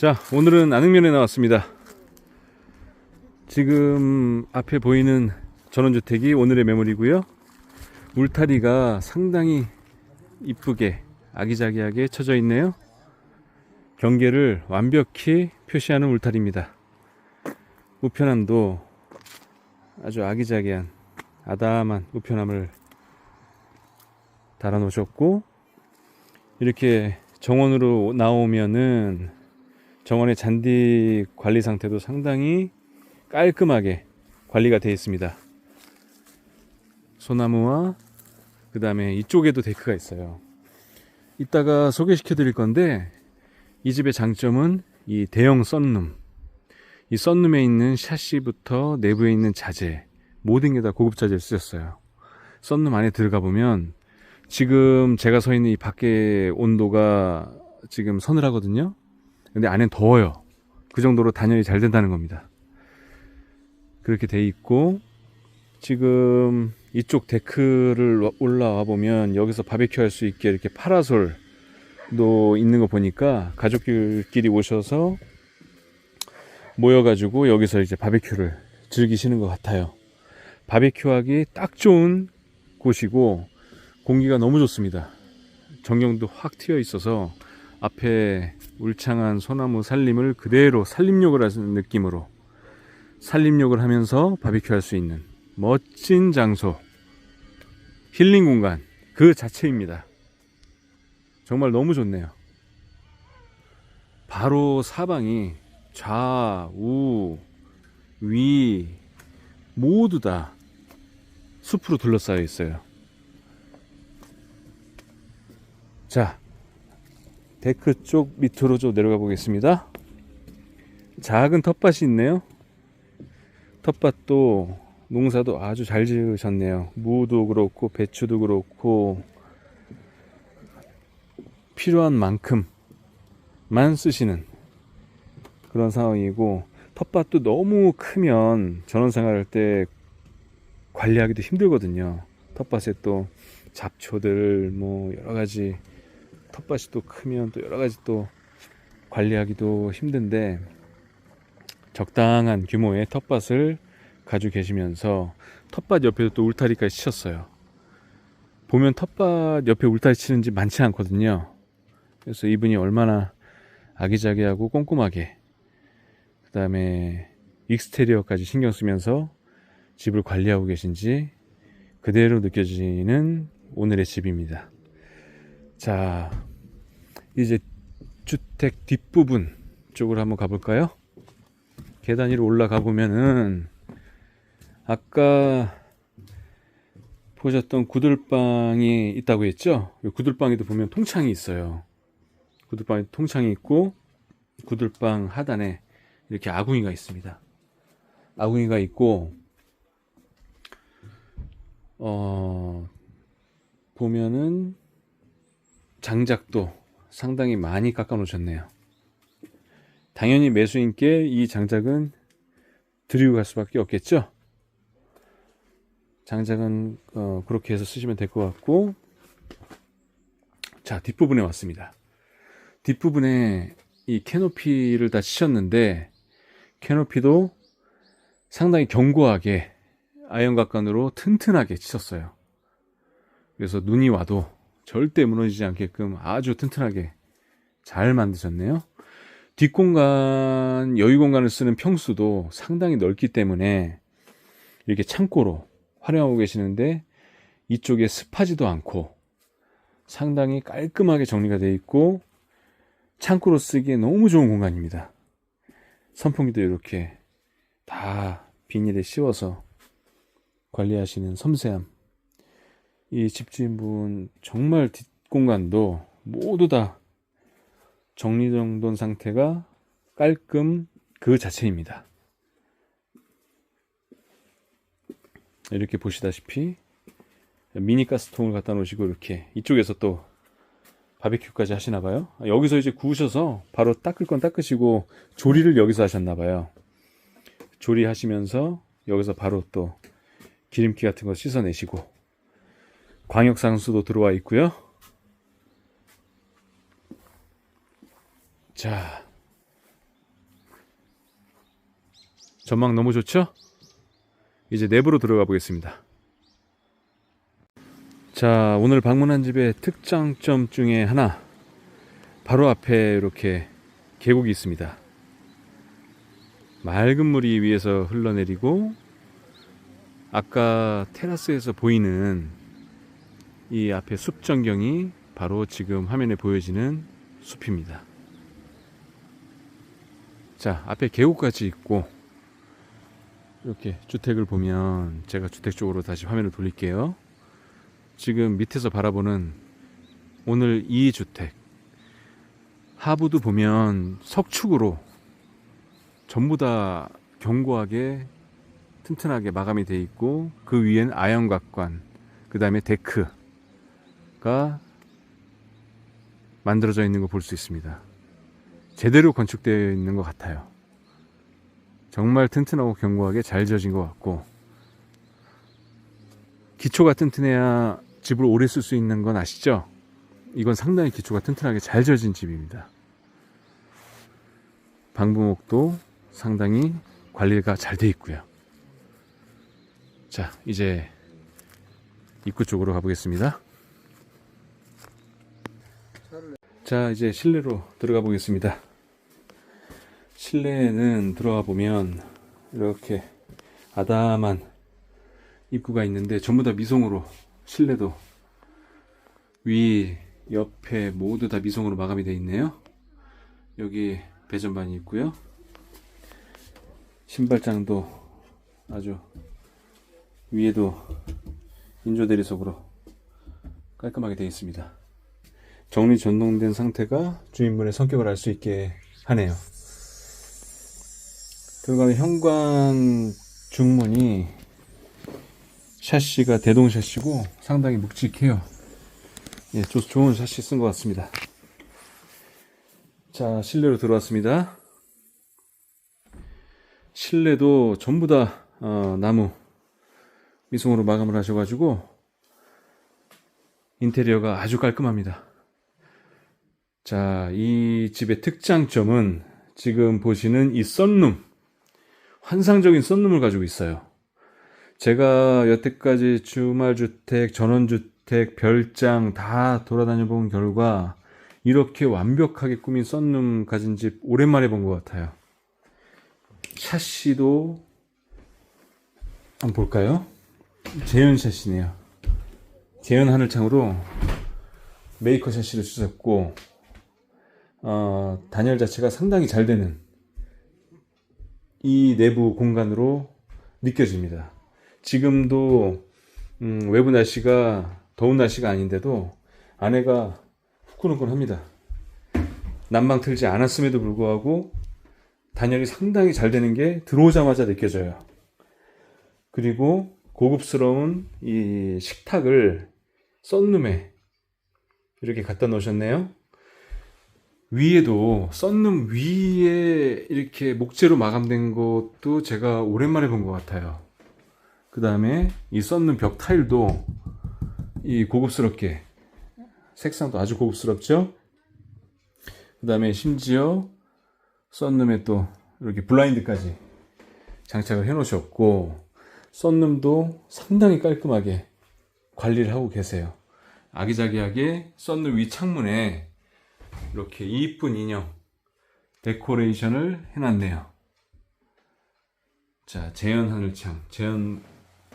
자, 오늘은 안흥면에 나왔습니다. 지금 앞에 보이는 전원주택이 오늘의 매물이고요. 울타리가 상당히 이쁘게 아기자기하게 쳐져 있네요. 경계를 완벽히 표시하는 울타리입니다. 우편함도 아주 아기자기한 아담한 우편함을 달아 놓으셨고 이렇게 정원으로 나오면은 정원의 잔디 관리 상태도 상당히 깔끔하게 관리가 되어 있습니다. 소나무와 그 다음에 이쪽에도 데크가 있어요. 이따가 소개시켜 드릴 건데 이 집의 장점은 이 대형 썬룸. 이 썬룸에 있는 샤시부터 내부에 있는 자재 모든 게 다 고급 자재를 쓰셨어요. 썬룸 안에 들어가 보면 지금 제가 서 있는 이 밖에 온도가 지금 서늘하거든요. 근데 안엔 더워요. 그 정도로 단열이 잘 된다는 겁니다. 그렇게 돼 있고 지금 이쪽 데크를 올라와 보면 여기서 바베큐 할 수 있게 이렇게 파라솔도 있는 거 보니까 가족들끼리 오셔서 모여가지고 여기서 이제 바베큐를 즐기시는 것 같아요. 바베큐 하기 딱 좋은 곳이고 공기가 너무 좋습니다. 정경도 확 튀어 있어서 앞에 울창한 소나무 살림을 그대로 살림욕을 하는 느낌으로 살림욕을 하면서 바비큐 할 수 있는 멋진 장소 힐링 공간 그 자체입니다. 정말 너무 좋네요. 바로 사방이 좌우 위 모두 다 숲으로 둘러싸여 있어요. 자, 데크 쪽 밑으로 좀 내려가 보겠습니다. 작은 텃밭이 있네요. 텃밭도 농사도 아주 잘 지으셨네요. 무도 그렇고 배추도 그렇고 필요한 만큼만 쓰시는 그런 상황이고 텃밭도 너무 크면 전원생활 할때 관리하기도 힘들거든요. 텃밭에 또 잡초들 뭐 여러 가지 텃밭이 또 크면 또 여러 가지 또 관리하기도 힘든데 적당한 규모의 텃밭을 가지고 계시면서 텃밭 옆에도 또 울타리까지 치셨어요. 보면 텃밭 옆에 울타리 치는 집 많지 않거든요. 그래서 이분이 얼마나 아기자기하고 꼼꼼하게 그 다음에 익스테리어까지 신경 쓰면서 집을 관리하고 계신지 그대로 느껴지는 오늘의 집입니다. 자, 이제 주택 뒷부분 쪽으로 한번 가볼까요? 계단 위로 올라가 보면은 아까 보셨던 구들방이 있다고 했죠? 이 구들방에도 보면 통창이 있어요. 구들방에 통창이 있고 구들방 하단에 이렇게 아궁이가 있습니다. 아궁이가 있고 어 보면은 장작도 상당히 많이 깎아 놓으셨네요. 당연히 매수인께 이 장작은 드리고 갈 수밖에 없겠죠. 장작은 어, 그렇게 해서 쓰시면 될 것 같고 자 뒷부분에 왔습니다. 뒷부분에 이 캐노피를 다 치셨는데 캐노피도 상당히 견고하게 아연각관으로 튼튼하게 치셨어요. 그래서 눈이 와도 절대 무너지지 않게끔 아주 튼튼하게 잘 만드셨네요. 뒷공간, 여유 공간을 쓰는 평수도 상당히 넓기 때문에 이렇게 창고로 활용하고 계시는데 이쪽에 습하지도 않고 상당히 깔끔하게 정리가 되어 있고 창고로 쓰기에 너무 좋은 공간입니다. 선풍기도 이렇게 다 비닐에 씌워서 관리하시는 섬세함. 이 집주인분 정말 뒷공간도 모두 다 정리정돈 상태가 깔끔 그 자체입니다. 이렇게 보시다시피 미니 가스통을 갖다 놓으시고 이렇게 이쪽에서 또 바베큐까지 하시나 봐요. 여기서 이제 구우셔서 바로 닦을 건 닦으시고 조리를 여기서 하셨나 봐요. 조리하시면서 여기서 바로 또 기름기 같은 거 씻어내시고 광역상수도 들어와 있고요. 자, 전망 너무 좋죠? 이제 내부로 들어가 보겠습니다. 자, 오늘 방문한 집의 특장점 중에 하나. 바로 앞에 이렇게 계곡이 있습니다. 맑은 물이 위에서 흘러내리고 아까 테라스에서 보이는 이 앞에 숲 전경이 바로 지금 화면에 보여지는 숲입니다. 자, 앞에 계곡까지 있고 이렇게 주택을 보면 제가 주택 쪽으로 다시 화면을 돌릴게요. 지금 밑에서 바라보는 오늘 이 주택 하부도 보면 석축으로 전부 다 견고하게 튼튼하게 마감이 돼 있고 그 위엔 아연각관 그 다음에 데크 가 만들어져 있는 거 볼 수 있습니다. 제대로 건축되어 있는 것 같아요. 정말 튼튼하고 견고하게 잘 지어진 것 같고 기초가 튼튼해야 집을 오래 쓸 수 있는 건 아시죠? 이건 상당히 기초가 튼튼하게 잘 지어진 집입니다. 방부목도 상당히 관리가 잘 돼 있고요. 자, 이제 입구 쪽으로 가보겠습니다. 자, 이제 실내로 들어가 보겠습니다. 실내에는 들어가 보면 이렇게 아담한 입구가 있는데 전부 다 미송으로 실내도 위, 옆에 모두 다 미송으로 마감이 되어 있네요. 여기 배전반이 있고요. 신발장도 아주 위에도 인조 대리석으로 깔끔하게 되어 있습니다. 정리 전동된 상태가 주인분의 성격을 알 수 있게 하네요. 들어가는 현관 중문이 샤시가 대동 샤시고 상당히 묵직해요. 예, 조, 좋은 샤시 쓴 것 같습니다. 자, 실내로 들어왔습니다. 실내도 전부 다 어, 나무 미송으로 마감을 하셔가지고 인테리어가 아주 깔끔합니다. 자, 이 집의 특장점은 지금 보시는 이 썬룸 환상적인 썬룸을 가지고 있어요. 제가 여태까지 주말주택, 전원주택, 별장 다 돌아다녀 본 결과 이렇게 완벽하게 꾸민 썬룸 가진 집 오랜만에 본 것 같아요. 샤시도 한번 볼까요? 재현 샤시네요. 재현 하늘창으로 메이커 샤시를 주셨고 어, 단열 자체가 상당히 잘 되는 이 내부 공간으로 느껴집니다. 지금도 음, 외부 날씨가 더운 날씨가 아닌데도 안에가 후끈후끈합니다. 난방 틀지 않았음에도 불구하고 단열이 상당히 잘 되는 게 들어오자마자 느껴져요. 그리고 고급스러운 이 식탁을 썬룸에 이렇게 갖다 놓으셨네요. 위에도 썬룸 위에 이렇게 목재로 마감된 것도 제가 오랜만에 본 것 같아요. 그 다음에 이 썬룸 벽 타일도 이 고급스럽게 색상도 아주 고급스럽죠. 그 다음에 심지어 썬룸에 또 이렇게 블라인드까지 장착을 해 놓으셨고 썬룸도 상당히 깔끔하게 관리를 하고 계세요. 아기자기하게 썬룸 위 창문에 이렇게 이쁜 인형 데코레이션을 해놨네요. 자, 재현 하늘창, 재현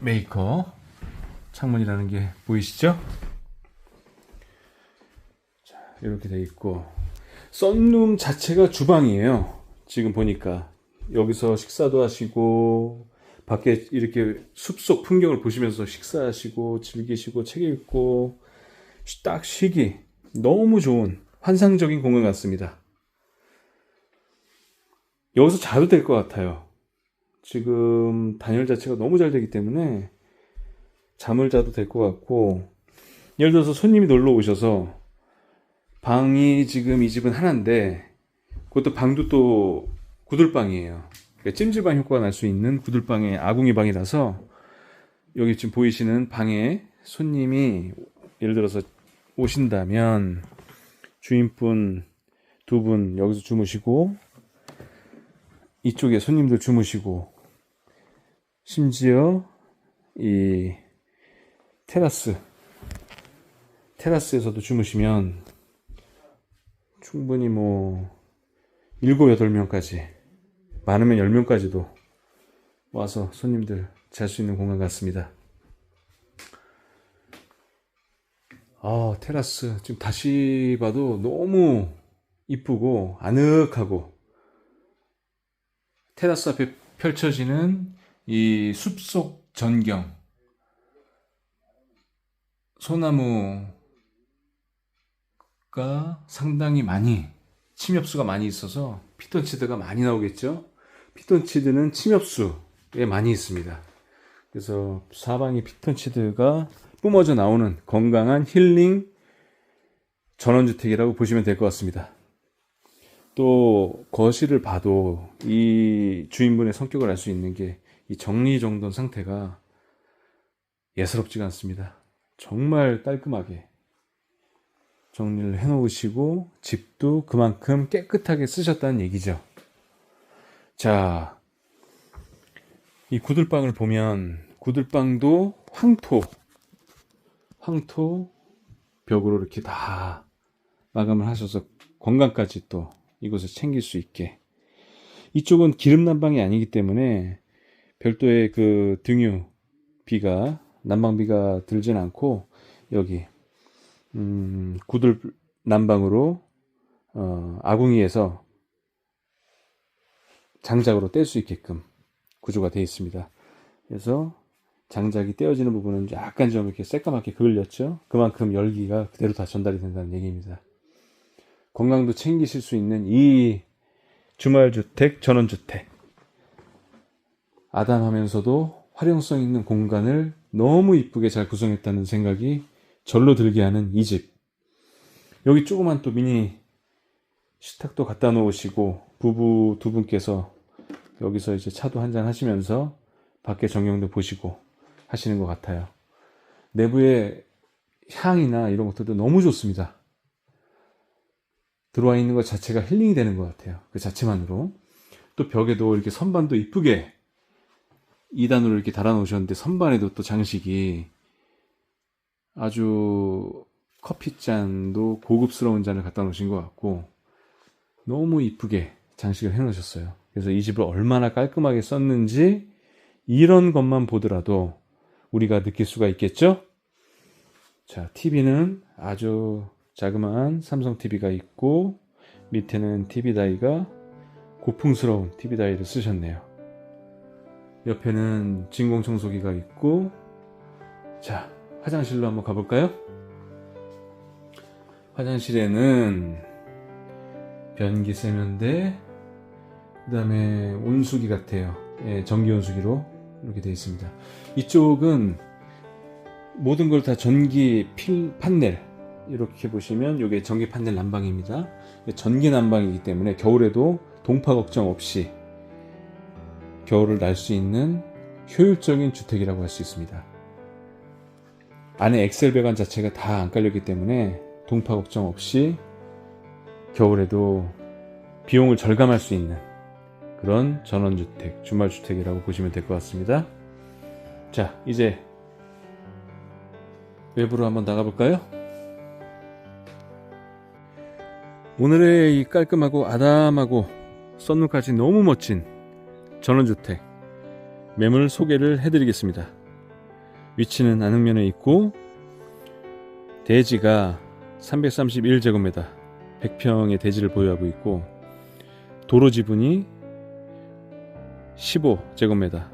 메이커 창문이라는 게 보이시죠? 자, 이렇게 돼 있고 썬룸 자체가 주방이에요. 지금 보니까 여기서 식사도 하시고 밖에 이렇게 숲속 풍경을 보시면서 식사하시고 즐기시고 책 읽고 딱 쉬기 너무 좋은 환상적인 공간 같습니다. 여기서 자도 될 것 같아요. 지금 단열 자체가 너무 잘 되기 때문에 잠을 자도 될 것 같고 예를 들어서 손님이 놀러 오셔서 방이 지금 이 집은 하나인데 그것도 방도 또 구들방이에요. 그러니까 찜질방 효과가 날 수 있는 구들방의 아궁이 방이라서 여기 지금 보이시는 방에 손님이 예를 들어서 오신다면 주인분 두 분 여기서 주무시고 이쪽에 손님들 주무시고 심지어 이 테라스 테라스에서도 주무시면 충분히 뭐 7, 8명까지 많으면 10명까지도 와서 손님들 잘 수 있는 공간 같습니다. 아, 테라스 지금 다시 봐도 너무 이쁘고 아늑하고 테라스 앞에 펼쳐지는 이 숲속 전경 소나무가 상당히 많이 침엽수가 많이 있어서 피톤치드가 많이 나오겠죠. 피톤치드는 침엽수에 많이 있습니다. 그래서 사방이 피톤치드가 뿜어져 나오는 건강한 힐링 전원주택이라고 보시면 될 것 같습니다. 또 거실을 봐도 이 주인분의 성격을 알 수 있는 게 이 정리정돈 상태가 예사롭지가 않습니다. 정말 깔끔하게 정리를 해 놓으시고 집도 그만큼 깨끗하게 쓰셨다는 얘기죠. 자, 이 구들방을 보면 구들방도 황토, 황토 벽으로 이렇게 다 마감을 하셔서 건강까지 또 이곳을 챙길 수 있게. 이쪽은 기름 난방이 아니기 때문에 별도의 그 등유 비가 난방비가 들진 않고 여기 음, 구들 난방으로 어, 아궁이에서 장작으로 뗄 수 있게끔 구조가 되어 있습니다. 그래서 장작이 떼어지는 부분은 약간 좀 이렇게 새까맣게 그을렸죠. 그만큼 열기가 그대로 다 전달이 된다는 얘기입니다. 건강도 챙기실 수 있는 이 주말주택, 전원주택. 아담하면서도 활용성 있는 공간을 너무 이쁘게 잘 구성했다는 생각이 절로 들게 하는 이 집. 여기 조그만 또 미니 식탁도 갖다 놓으시고 부부 두 분께서 여기서 이제 차도 한잔 하시면서 밖에 전경도 보시고 하시는 것 같아요. 내부의 향이나 이런 것들도 너무 좋습니다. 들어와 있는 것 자체가 힐링이 되는 것 같아요. 그 자체만으로. 또 벽에도 이렇게 선반도 이쁘게 2단으로 이렇게 달아 놓으셨는데 선반에도 또 장식이 아주 커피잔도 고급스러운 잔을 갖다 놓으신 것 같고 너무 이쁘게 장식을 해 놓으셨어요. 그래서 이 집을 얼마나 깔끔하게 썼는지 이런 것만 보더라도 우리가 느낄 수가 있겠죠? 자, TV는 아주 자그마한 삼성 TV가 있고 밑에는 TV 다이가 고풍스러운 TV 다이를 쓰셨네요. 옆에는 진공 청소기가 있고 자, 화장실로 한번 가볼까요? 화장실에는 변기 세면대 그 다음에 온수기 같아요. 예, 전기 온수기로 이렇게 되어 있습니다. 이쪽은 모든 걸 다 전기 필 판넬 이렇게 보시면 이게 전기 판넬 난방입니다. 전기 난방이기 때문에 겨울에도 동파 걱정 없이 겨울을 날 수 있는 효율적인 주택이라고 할 수 있습니다. 안에 엑셀 배관 자체가 다 안 깔렸기 때문에 동파 걱정 없이 겨울에도 비용을 절감할 수 있는 그런 전원주택, 주말주택이라고 보시면 될 것 같습니다. 자, 이제 외부로 한번 나가볼까요? 오늘의 이 깔끔하고 아담하고 썬루까지 너무 멋진 전원주택 매물 소개를 해드리겠습니다. 위치는 안흥면에 있고 대지가 331제곱미터 100평의 대지를 보유하고 있고 도로 지분이 15제곱미터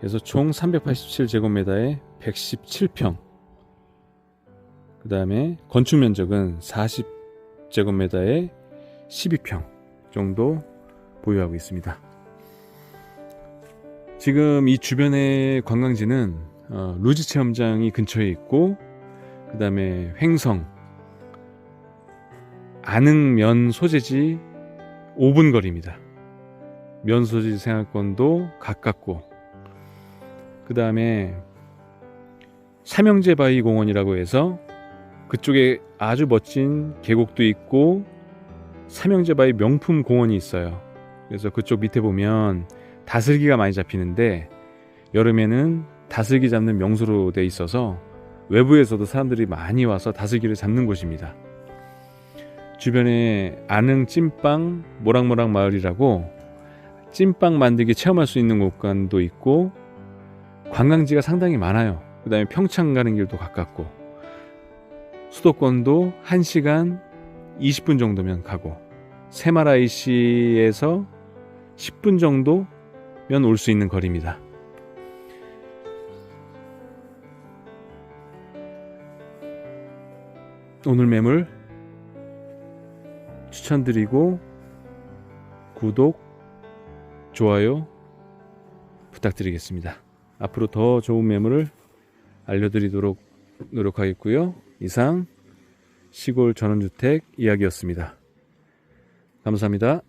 그래서 총 387제곱미터에 117평 그 다음에 건축 면적은 40제곱미터에 12평 정도 보유하고 있습니다. 지금 이 주변의 관광지는 어, 루지 체험장이 근처에 있고 그 다음에 횡성 안흥면 소재지 5분 거리입니다. 면 소재지 생활권도 가깝고 그 다음에 삼형제 바위 공원이라고 해서 그쪽에 아주 멋진 계곡도 있고 삼형제 바위 명품 공원이 있어요. 그래서 그쪽 밑에 보면 다슬기가 많이 잡히는데 여름에는 다슬기 잡는 명소로 돼 있어서 외부에서도 사람들이 많이 와서 다슬기를 잡는 곳입니다. 주변에 안흥 찐빵 모락모락 마을이라고 찐빵 만들기 체험할 수 있는 곳간도 있고 관광지가 상당히 많아요. 그 다음에 평창 가는 길도 가깝고 수도권도 1시간 20분 정도면 가고 세마라이시에서 10분 정도면 올 수 있는 거리입니다. 오늘 매물 추천드리고 구독, 좋아요 부탁드리겠습니다. 앞으로 더 좋은 매물을 알려드리도록 노력하겠고요. 이상 시골 전원주택 이야기였습니다. 감사합니다.